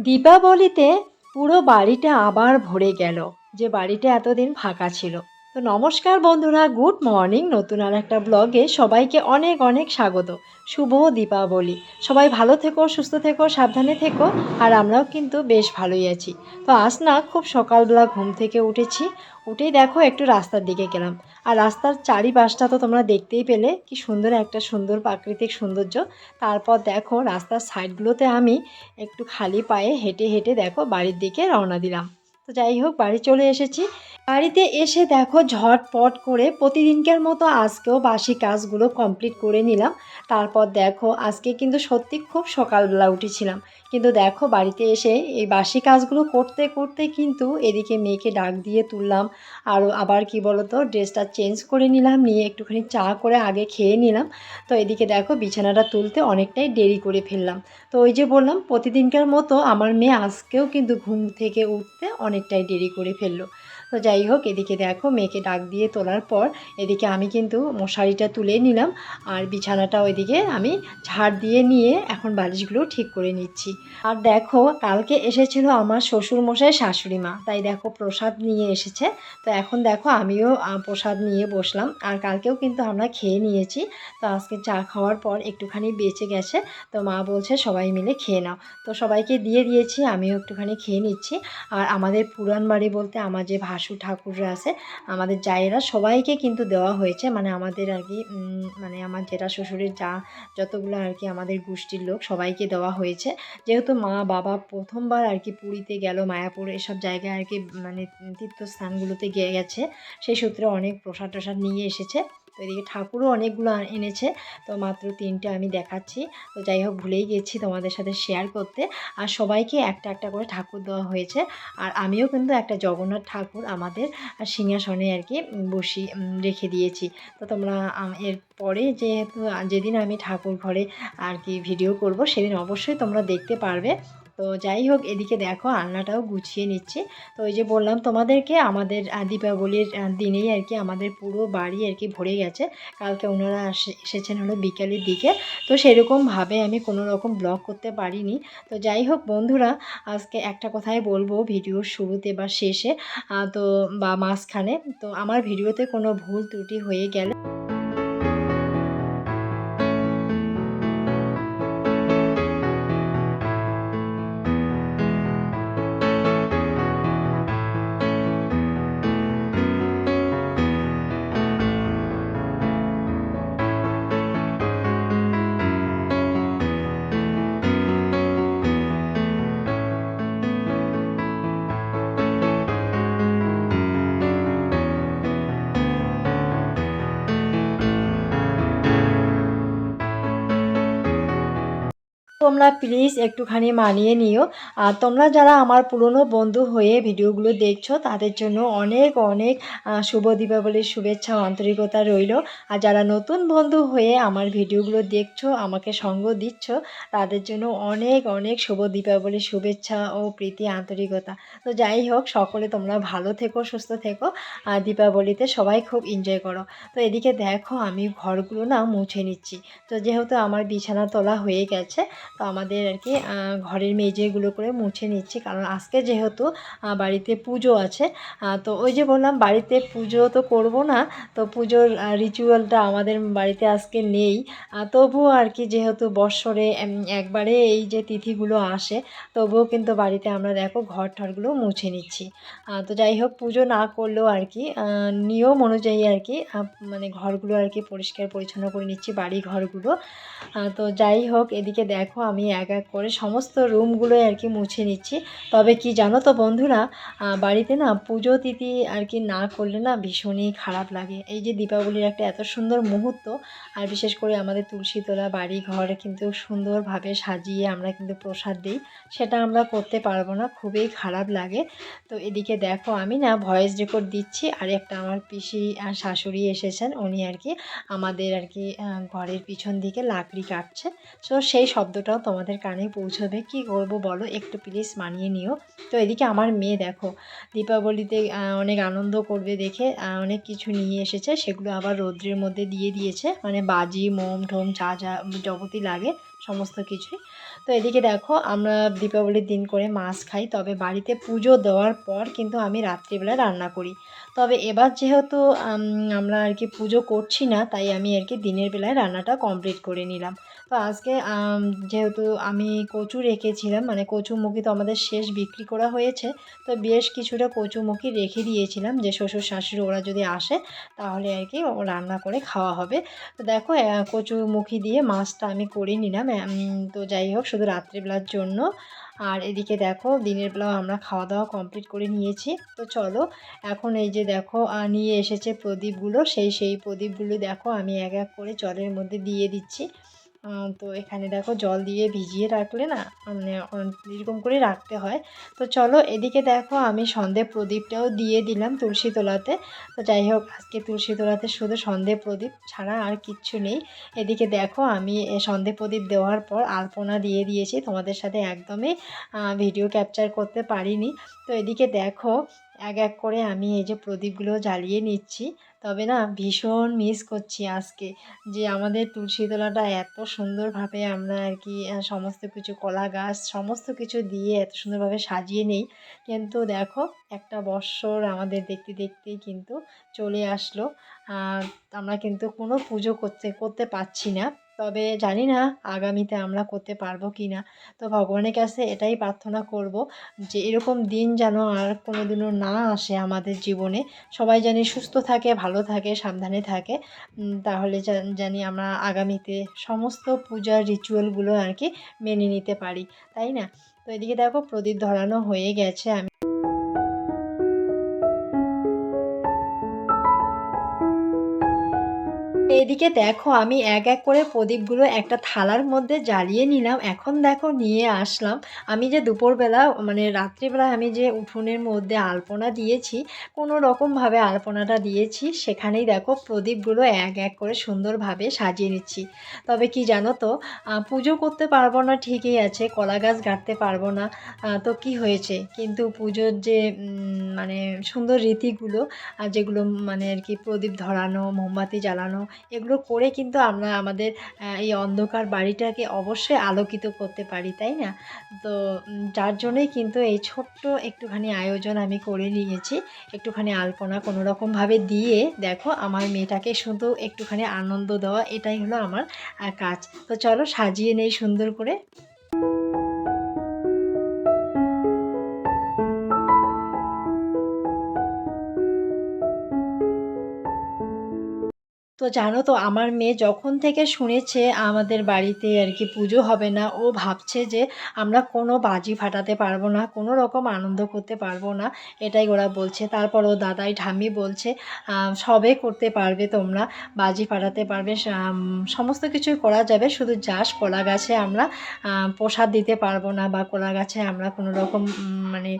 দীপাবলিতে পুরো বাড়িটা আবার ভরে গেল যে বাড়িটা এতদিন ফাঁকা ছিল। তো নমস্কার বন্ধুরা, গুড মর্নিং। নতুন আর একটা ব্লগে সবাইকে অনেক অনেক স্বাগত। শুভ দীপাবলি। সবাই ভালো থেকো, সুস্থ থেকো, সাবধানে থেকো, আর আমরাও কিন্তু বেশ ভালোই আছি। তো আজ না খুব সকালবেলা ঘুম থেকে উঠেছি। উঠেই দেখো একটু রাস্তার দিকে গেলাম। আর রাস্তার চারিপাশটা তো তোমরা দেখতেই পেলে, কি সুন্দর একটা সুন্দর প্রাকৃতিক সৌন্দর্য। তারপর দেখো রাস্তার সাইডগুলোতে আমি একটু খালি পায়ে হেঁটে হেঁটে দেখো বাড়ির দিকে রওনা দিলাম। তো যাই হোক, বাড়ি চলে এসেছি। বাড়িতে এসে দেখো ঝটপট করে প্রতিদিনকার মতো আজকেও বাসি কাজগুলো কমপ্লিট করে নিলাম। তারপর দেখো আজকে কিন্তু সত্যি খুব সকালবেলা উঠেছিলাম। কিন্তু দেখো বাড়িতে এসে এই বাসি কাজগুলো করতে করতে কিন্তু এদিকে মেয়েকে ডাক দিয়ে তুললাম। আর আবার কি বলতো, ড্রেসটা চেঞ্জ করে নিলাম, নিয়ে একটুখানি চা করে আগে খেয়ে নিলাম। তো এদিকে দেখো বিছানাটা তুলতে অনেকটাই দেরি করে ফেললাম। তো ওই যে বললাম, প্রতিদিনকার মতো আমার মেয়ে আজকেও কিন্তু ঘুম থেকে উঠতে অনেকটাই দেরি করে ফেলল। তো যাই হোক, এদিকে দেখো মেয়েকে ডাক দিয়ে তোলার পর এদিকে আমি কিন্তু মশারিটা তুলে নিলাম আর বিছানাটা ওইদিকে আমি ঝাড় দিয়ে নিয়ে এখন বালিশগুলো ঠিক করে নিচ্ছি। আর দেখো, কালকে এসেছিল আমার শ্বশুর মশাই শাশুড়ি মা, তাই দেখো প্রসাদ নিয়ে এসেছে। তো এখন দেখো আমিও প্রসাদ নিয়ে বসলাম। আর কালকেও কিন্তু আমরা খেয়ে নিয়েছি। তো আজকে চা খাওয়ার পর একটুখানি বেঁচে গেছে। তো মা বলছে সবাই মিলে খেয়ে নাও। তো সবাইকে দিয়ে দিয়েছি, আমিও একটুখানি খেয়ে নিচ্ছি। আর আমাদের পুরান বাড়ি বলতে আমার যে ভাসু ঠাকুররা আছে, আমাদের জায়েরা সবাইকে কিন্তু দেওয়া হয়েছে। মানে আমাদের আর কি মানে আমার জেঠা শ্বশুরের যা যতগুলো আর কি আমাদের গোষ্ঠীর লোক সবাইকে দেওয়া হয়েছে। যেহেতু মা বাবা প্রথমবার আর কি পুরীতে গেল, মায়াপুর এসব জায়গায় আর কি মানে তীর্থস্থানগুলোতে গিয়ে গেছে, সেই সূত্রে অনেক প্রসাদ টসাদ নিয়ে এসেছে। এদিকে ঠাকুরও অনেকগুলো এনেছে। তো মাত্র তিনটে আমি দেখাচ্ছি। তো যাই হোক, ভুলেই গেছি তোমাদের সাথে শেয়ার করতে। আর সবাইকে একটা একটা করে ঠাকুর দেওয়া হয়েছে। আর আমিও কিন্তু একটা জগন্নাথ ঠাকুর আমাদের সিংহাসনে আর কি বসি রেখে দিয়েছি। তো তোমরা এর পরে যেহেতু যেদিন আমি ঠাকুর ঘরে আর কি ভিডিও করব, সেদিন অবশ্যই তোমরা দেখতে পারবে। তো যাই হোক, এদিকে দেখো আলনাটাও গুছিয়ে নিচ্ছি। তো ওই যে বললাম তোমাদেরকে, আমাদের দীপাবলির দিনেই আর কি আমাদের পুরো বাড়ি আর কি ভরে গেছে। কালকে ওনারা এসেছেন হলো বিকালের দিকে। তো সেরকমভাবে আমি কোনো রকম ব্লগ করতে পারিনি। তো যাই হোক বন্ধুরা, আজকে একটা কথাই বলব, ভিডিওর শুরুতে বা শেষে তো বা মাঝখানে। তো আমার ভিডিওতে কোনো ভুল ত্রুটি হয়ে গেলে তোমরা প্লিজ একটুখানি মানিয়ে নিও। আর তোমরা যারা আমার পুরনো বন্ধু হয়ে ভিডিওগুলো দেখছ, তাদের জন্য অনেক অনেক শুভ দীপাবলির শুভেচ্ছা, আন্তরিকতা রইল। আর যারা নতুন বন্ধু হয়ে আমার ভিডিওগুলো দেখছ, আমাকে সঙ্গ দিচ্ছ, তাদের জন্য অনেক অনেক শুভ দীপাবলির শুভেচ্ছা ও প্রীতি, আন্তরিকতা। তো যাই হোক, সকলে তোমরা ভালো থেকো, সুস্থ থেকো, আর দীপাবলিতে সবাই খুব এনজয় করো। তো এদিকে দেখো, আমি ঘরগুলো না মুছে নিচ্ছি। তো যেহেতু আমার বিছানা তোলা হয়ে গেছে তো আমাদের আর কি ঘরের মেঝেগুলো করে মুছে নিচ্ছি। কারণ আজকে যেহেতু বাড়িতে পুজো আছে তো ওই যে বললাম বাড়িতে পুজো তো করব না, তো পুজোর রিচুয়ালটা আমাদের বাড়িতে আজকে নেই। তবুও আর কি যেহেতু বৎসরে একবারে এই যে তিথিগুলো আসে, তবুও কিন্তু বাড়িতে আমরা দেখো ঘর ঠরগুলো মুছে নিচ্ছি। তো যাই হোক, পুজো না করলেও আর কি নিয়ম অনুযায়ী আর কি মানে ঘরগুলো আর কি পরিষ্কার পরিচ্ছন্ন করে নিচ্ছি বাড়ি ঘরগুলো তো যাই হোক, এদিকে দেখো আমি এক এক করে সমস্ত রুমগুলোই আর কি মুছে নিচ্ছি। তবে কি জানো তো বন্ধুরা বাড়িতে না পুজো তিথি আর কি না করলে না ভীষণই খারাপ লাগে। এই যে দীপাবলির একটা এত সুন্দর মুহূর্ত, আর বিশেষ করে আমাদের তুলসীতলা বাড়ি ঘর কিন্তু সুন্দরভাবে সাজিয়ে আমরা কিন্তু প্রসাদ দিই, সেটা আমরা করতে পারব না, খুবই খারাপ লাগে। তো এদিকে দেখো আমি না ভয়েস রেকর্ড দিচ্ছি, আর একটা আমার পিসি আর শাশুড়ি এসেছেন, উনি আর কি আমাদের আর কি ঘরের পিছন দিকে লাকড়ি কাটছে তো সেই শব্দটাও তোমাদের কানে পৌঁছবে। কি করব বলো? একটু প্লিজ মানিয়ে নিও। তো এদিকে আমার মেয়ে দেখো, দীপাবলিতে অনেক আনন্দ করবে দেখে অনেক কিছু নিয়ে এসেছে, সেগুলো আবার রৌদ্রের মধ্যে দিয়ে দিয়েছে। মানে বাজি, মোম, ঠোম, যা যা যাবতীয় লাগে, সমস্ত কিছুই। তো এদিকে দেখো, আমরা দীপাবলির দিন করে মাছ খাই, তবে বাড়িতে পুজো দেওয়ার পর কিন্তু আমি রাত্রিবেলা রান্না করি। তবে এবার যেহেতু আমরা আর কি পুজো করছি না, তাই আমি আর কি দিনের বেলায় রান্নাটা কমপ্লিট করে নিলাম। তো আজকে যেহেতু আমি কচু রেখেছিলাম মানে কচুমুখী তো আমাদের শেষ বিক্রি করা হয়েছে, তো বেশ কিছুটা কচুমুখী রেখে দিয়েছিলাম যে শ্বশুর শাশুড়ি ওরা যদি আসে, তাহলে আর কি রান্না করে খাওয়া হবে। তো দেখো কচুমুখী দিয়ে মাছটা আমি করে নিলাম তো যাই হোক, শুধু রাত্রিবেলার জন্য। আর এদিকে দেখো, দিনের বেলাও আমরা খাওয়া দাওয়া কমপ্লিট করে নিয়েছি। তো চলো, এখন এই যে দেখো নিয়ে এসেছে প্রদীপগুলো, সেই সেই প্রদীপগুলো দেখো, আমি এক এক করে জলের মধ্যে দিয়ে দিচ্ছি। তো এখানে দেখো জল দিয়ে ভিজিয়ে রাখলে না মানে এরকম করে রাখতে হয়। তো চলো এদিকে দেখো আমি সন্ধে প্রদীপটাও দিয়ে দিলাম তুলসী তোলাতে। তো যাই হোক, আজকে তুলসী তোলাতে শুধু সন্ধে প্রদীপ ছাড়া আর কিচ্ছু নেই। এদিকে দেখো আমি সন্ধে প্রদীপ দেওয়ার পর আলপনা দিয়ে দিয়েছি। তোমাদের সাথে একদমই ভিডিও ক্যাপচার করতে পারিনি। তো এদিকে দেখো এক এক করে আমি এই যে প্রদীপগুলো জ্বালিয়ে নিচ্ছি। তবে না, ভীষণ মিস করছি আজকে যে আমাদের তুলসী তুলসীতলাটা এত সুন্দরভাবে আমরা আর কি সমস্ত কিছু কলা গাছ, সমস্ত কিছু দিয়ে এত সুন্দরভাবে সাজিয়ে নেই। কিন্তু দেখো, একটা বৎসর আমাদের দেখতে দেখতেই কিন্তু চলে আসলো। আমরা কিন্তু কোনো পুজো করতে করতে পারছি না। তবে জানি না আগামীতে আমরা করতে পারব কি না। তো ভগবানের কাছে এটাই প্রার্থনা করব যে, এরকম দিন যেন আর কোনো দিনও না আসে আমাদের জীবনে। সবাই জানি সুস্থ থাকে, ভালো থাকে, সাবধানে থাকে। তাহলে জানি আমরা আগামীতে সমস্ত পূজার রিচুয়ালগুলো আর কি মেনে নিতে পারি। তাই না? তো এদিকে দেখো প্রদীপ ধরানো হয়ে গেছে আমি। এদিকে দেখো, আমি এক এক করে প্রদীপগুলো একটা থালার মধ্যে জ্বালিয়ে নিলাম। এখন দেখো, নিয়ে আসলাম। আমি যে দুপুরবেলা মানে রাত্রিবেলা আমি যে উঠোনের মধ্যে আলপনা দিয়েছি, কোনো রকমভাবে আলপনাটা দিয়েছি, সেখানেই দেখো প্রদীপগুলো এক এক করে সুন্দরভাবে সাজিয়ে নিচ্ছি। তবে কি জানো তো পুজো করতে পারব না, ঠিকই আছে, কলা গাছ গাঁটতে পারব না তো কি হয়েছে? কিন্তু পুজোর যে মানে সুন্দর রীতিগুলো যেগুলো মানে আর কি প্রদীপ ধরানো, মোমবাতি জ্বালানো এগুলো করে কিন্তু আমরা আমাদের এই অন্ধকার বাড়িটাকে অবশ্যই আলোকিত করতে পারি, তাই না? তো যার জন্যই কিন্তু এই ছোট্ট একটুখানি আয়োজন আমি করে নিয়েছি। একটুখানি আলপনা কোনো রকমভাবে দিয়ে দেখো আমার মেয়েটাকে শুধু একটুখানি আনন্দ দেওয়া, এটাই হলো আমার কাজ। তো চলো সাজিয়ে নেই সুন্দর করে। তো জানো তো, আমার মেয়ে যখন থেকে শুনেছে আমাদের বাড়িতে আর কি পুজো হবে না, ও ভাবছে যে আমরা কোনো বাজি ফাটাতে পারব না, কোনো রকম আনন্দ করতে পারব না, এটাই ওরা বলছে। তারপর ও দাদাই ঠাম্মি বলছে সবে করতে পারবে তোমরা, বাজি ফাটাতে পারবে সমস্ত কিছুই করা যাবে, শুধু যাস কলা গাছে আমরা প্রসাদ দিতে পারব না বা কলা গাছে আমরা কোনো রকম মানে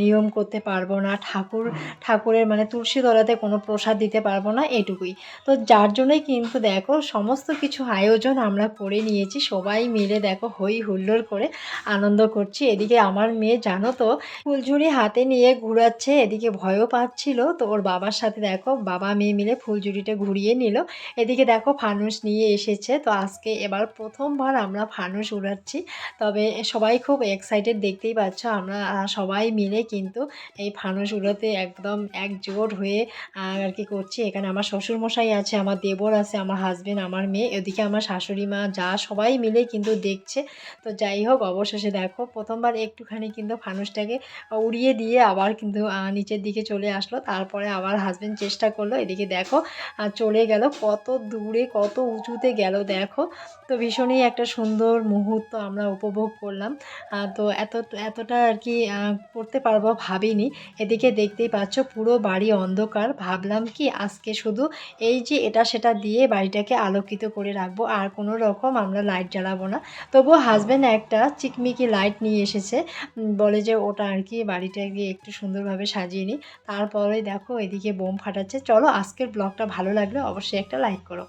নিয়ম করতে পারব না, ঠাকুর, ঠাকুরের মানে তুলসী তলাতে কোনো প্রসাদ দিতে পারব না, এটুকুই। তো যার জন্যই কিন্তু দেখো সমস্ত কিছু আয়োজন আমরা করে নিয়েছি, সবাই মিলে দেখো হই হুল্লোড় করে আনন্দ করছি। এদিকে আমার মেয়ে জানো তো ফুলঝুরি হাতে নিয়ে ঘুরাচ্ছে, এদিকে ভয়ও পাচ্ছিল। তো ওর বাবার সাথে দেখো বাবা মেয়ে মিলে ফুলঝুরিটা ঘুরিয়ে নিল। এদিকে দেখো ফানুস নিয়ে এসেছে। তো আজকে এবার প্রথমবার আমরা ফানুস উড়াচ্ছি। তবে সবাই খুব এক্সাইটেড দেখতেই পাচ্ছ, আমরা সবাই মিলে কিন্তু এই ফানুস উড়াতে একদম একজোট হয়ে আর কি করছি। এখানে আমার শ্বশুর মশাই আছে, আমার দেবর আছে, আমার হাজবেন্ড আমার মেয়ে, এদিকে আমার শাশুড়ি মা, যা সবাই মিলে কিন্তু দেখছে। তো যাই হোক, অবশেষে দেখো, প্রথমবার একটুখানি কিন্তু ফানুসটাকে উড়িয়ে দিয়ে আবার কিন্তু নিচের দিকে চলে আসলো। তারপরে আবার হাজবেন্ড চেষ্টা করল, এদিকে দেখো চলে গেল। কত দূরে, কত উঁচুতে গেল, দেখো। তো ভীষণই একটা সুন্দর মুহূর্ত আমরা উপভোগ করলাম। তো এত, এতটা আর কি করতে পারব ভাবিনি। এদিকে দেখতেই পাচ্ছ, পুরো বাড়ি অন্ধকার। ভাবলাম কি, আজকে শুধু এই যে এটা সেটা দিয়ে বাড়িটাকে আলোকিত করে রাখব, আর কোনো রকম আমরা লাইট জ্বালাবো না। তবুও হাজব্যান্ড একটা চিকমিকি লাইট নিয়ে এসেছে বলে যে ওটা আর কি বাড়িটাকে একটু সুন্দরভাবে সাজিয়ে নিই। তারপরে দেখো এদিকে বোম ফাটাচ্ছে। চলো আজকের ব্লগটা ভালো লাগলে অবশ্যই একটা লাইক করো।